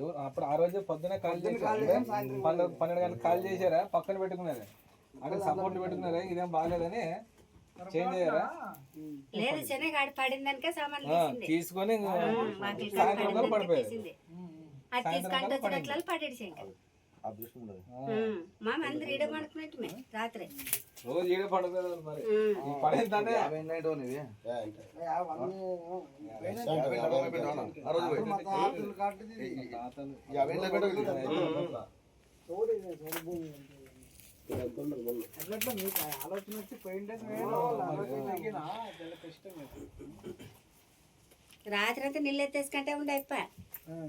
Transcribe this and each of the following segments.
ఎవరు? అప్పుడు ఆ రోజే పొద్దున కాల్ చేశారు. పన్నెండు పన్నెండు గంటలకు కాల్ చేశారా? పక్కన పెట్టుకున్నారా? అక్కడ సపోర్ట్ పెట్టుకున్నారా? ఇదేం బాగాలేదని చేంజ్ అయ్యారా? లేదు పడిందనికే తీసుకొని పడిపోయారు. తీసింది. అది తీసుకుంటూ వచ్చినట్లు అందరు ఈడ పడుకున్నట్టు రాత్రి రోజు ఈడ పడుకోదు మరి ఆలోచన వచ్చి పోయింటే రాత్రి అంతా నీళ్ళు ఎత్తేసుకుంటే ఉండే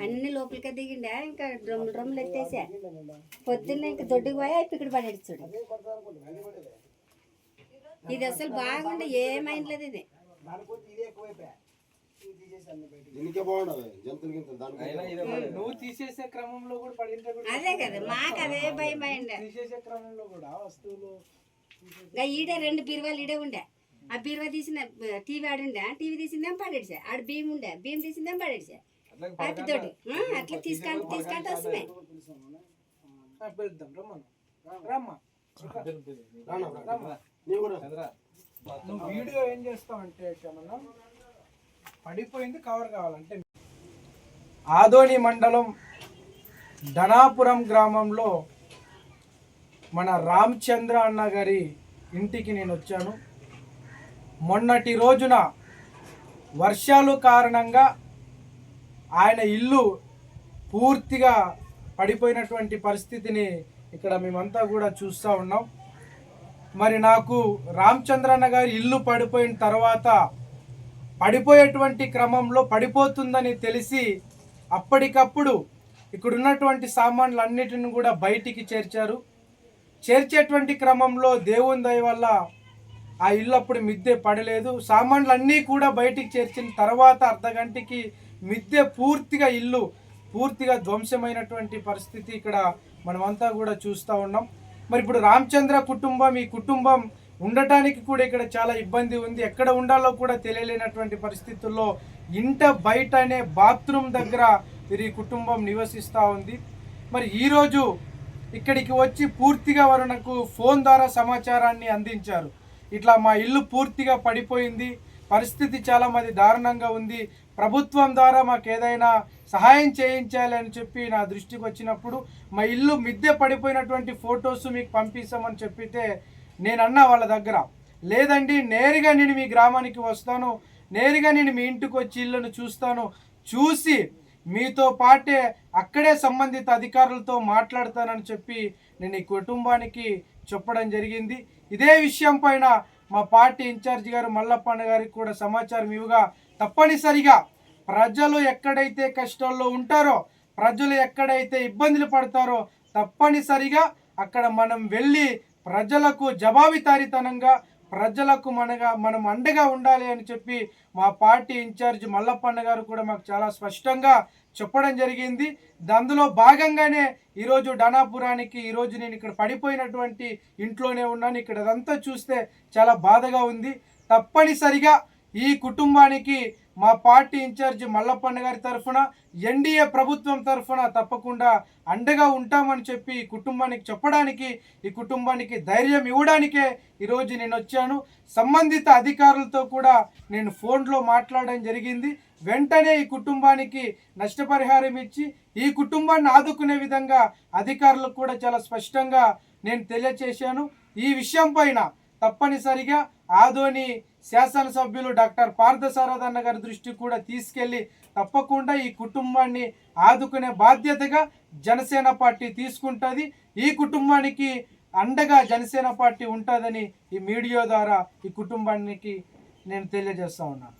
అన్ని లోపలికి దిగిండా ఇంకా డ్రమ్ములు డ్రమ్ములు ఎత్తేసా. పొద్దున్న ఇంకా దొడ్డుకు పోయి అయిపోయి ఇక్కడ పడేది చూడు. ఇది అసలు బాగుండే ఏమైంది ఇది. నువ్వు తీసేసే క్రమంలో కూడా పడింటే అదే కదా మాకు అదే భయం అయిండే తీసేసే క్రమంలో కూడా వస్తువులు ఇంకా ఈడే రెండు బీరువాలు ఈడే ఉండే. ఆ బీరువా తీసిన టీవీ ఆడుండే టీవీ తీసిందేం పడేడిసా ఆడ భీమ్ ఉండే భీమ్ తీసిందేం పడేడిసా అట్లా వస్తున్నాయి నువ్వు వీడియో ఏం చేస్తావు అంటే ఏమన్నా పడిపోయింది కవర్ కావాలంటే ఆదోని మండలం ధనాపురం గ్రామంలో మన రామచంద్ర అన్న గారి ఇంటికి నేను వచ్చాను. మొన్నటి రోజున వర్షాలు కారణంగా ఆయన ఇల్లు పూర్తిగా పడిపోయినటువంటి పరిస్థితిని ఇక్కడ మేమంతా కూడా చూస్తూ ఉన్నాం. మరి నాకు రామచంద్రన్న గారి ఇల్లు పడిపోయిన తర్వాత పడిపోయేటువంటి క్రమంలో పడిపోతుందని తెలిసి అప్పటికప్పుడు ఇక్కడ ఉన్నటువంటి సామాన్లన్నిటిని కూడా బయటికి చేర్చారు. చేర్చేటువంటి క్రమంలో దేవుని దయ వల్ల ఆ ఇల్లు అప్పుడు మిద్దె పడలేదు. సామాన్లన్నీ కూడా బయటికి చేర్చిన తర్వాత అర్ధ గంటకి మిద్దె పూర్తిగా ఇల్లు పూర్తిగా ధ్వంసమైనటువంటి పరిస్థితి ఇక్కడ మనమంతా కూడా చూస్తూ ఉన్నాం. మరి ఇప్పుడు రామచంద్ర కుటుంబం ఈ కుటుంబం ఉండటానికి కూడా ఇక్కడ చాలా ఇబ్బంది ఉంది. ఎక్కడ ఉండాలో కూడా తెలియలేనటువంటి పరిస్థితుల్లో ఇంట బయట అనే బాత్రూమ్ దగ్గర వీరి కుటుంబం నివసిస్తూ ఉంది. మరి ఈరోజు ఇక్కడికి వచ్చి పూర్తిగా వారు నాకు ఫోన్ ద్వారా సమాచారాన్ని అందించారు. ఇట్లా మా ఇల్లు పూర్తిగా పడిపోయింది. పరిస్థితి చాలా మంది దారుణంగా ఉంది. ప్రభుత్వం ద్వారా మాకు ఏదైనా సహాయం చేయించాలి అని చెప్పి నా దృష్టికి వచ్చినప్పుడు మా ఇల్లు మిద్దె పడిపోయినటువంటి ఫొటోస్ మీకు పంపిస్తామని చెప్పితే నేను అన్నా వాళ్ళ దగ్గర లేదండి నేరుగా నేను మీ గ్రామానికి వస్తాను నేరుగా నేను మీ ఇంటికి వచ్చి ఇల్లును చూస్తాను చూసి మీతో పాటే అక్కడే సంబంధిత అధికారులతో మాట్లాడతానని చెప్పి నేను ఈ కుటుంబానికి చెప్పడం జరిగింది. ఇదే విషయం పైన మా పార్టీ ఇన్ఛార్జి గారు మల్లప్పన్న గారికి కూడా సమాచారం ఇవ్వగా తప్పనిసరిగా ప్రజలు ఎక్కడైతే కష్టాల్లో ఉంటారో ప్రజలు ఎక్కడైతే ఇబ్బందులు పడతారో తప్పనిసరిగా అక్కడ మనం వెళ్ళి ప్రజలకు జవాబితారితనంగా ప్రజలకు మనగా మనం అండగా ఉండాలి అని చెప్పి మా పార్టీ ఇన్ఛార్జ్ మల్లప్పన్న గారు కూడా మాకు చాలా స్పష్టంగా చెప్పడం జరిగింది. అందులో భాగంగానే ఈరోజు డనాపురానికి ఈరోజు నేను ఇక్కడ పడిపోయినటువంటి ఇంట్లోనే ఉన్నాను. ఇక్కడ అదంతా చూస్తే చాలా బాధగా ఉంది. తప్పనిసరిగా ఈ కుటుంబానికి మా పార్టీ ఇన్ఛార్జ్ మల్లప్పన్న గారి తరఫున ఎన్డీఏ ప్రభుత్వం తరఫున తప్పకుండా అండగా ఉంటామని చెప్పి ఈ కుటుంబానికి చెప్పడానికి ఈ కుటుంబానికి ధైర్యం ఇవ్వడానికే ఈరోజు నేను వచ్చాను. సంబంధిత అధికారులతో కూడా నేను ఫోన్లో మాట్లాడడం జరిగింది. వెంటనే ఈ కుటుంబానికి నష్టపరిహారం ఇచ్చి ఈ కుటుంబాన్ని ఆదుకునే విధంగా అధికారులకు కూడా చాలా స్పష్టంగా నేను తెలియచేశాను. ఈ విషయం పైన తప్పనిసరిగా ఆదోని శాసనసభ్యులు డాక్టర్ పార్థసారథన్న గారి దృష్టికి కూడా తీసుకెళ్ళి తప్పకుండా ఈ కుటుంబాన్ని ఆదుకునే బాధ్యతగా జనసేన పార్టీ తీసుకుంటుంది. ఈ కుటుంబానికి అండగా జనసేన పార్టీ ఉంటుందని ఈ మీడియా ద్వారా ఈ కుటుంబానికి నేను తెలియజేస్తా ఉన్నాను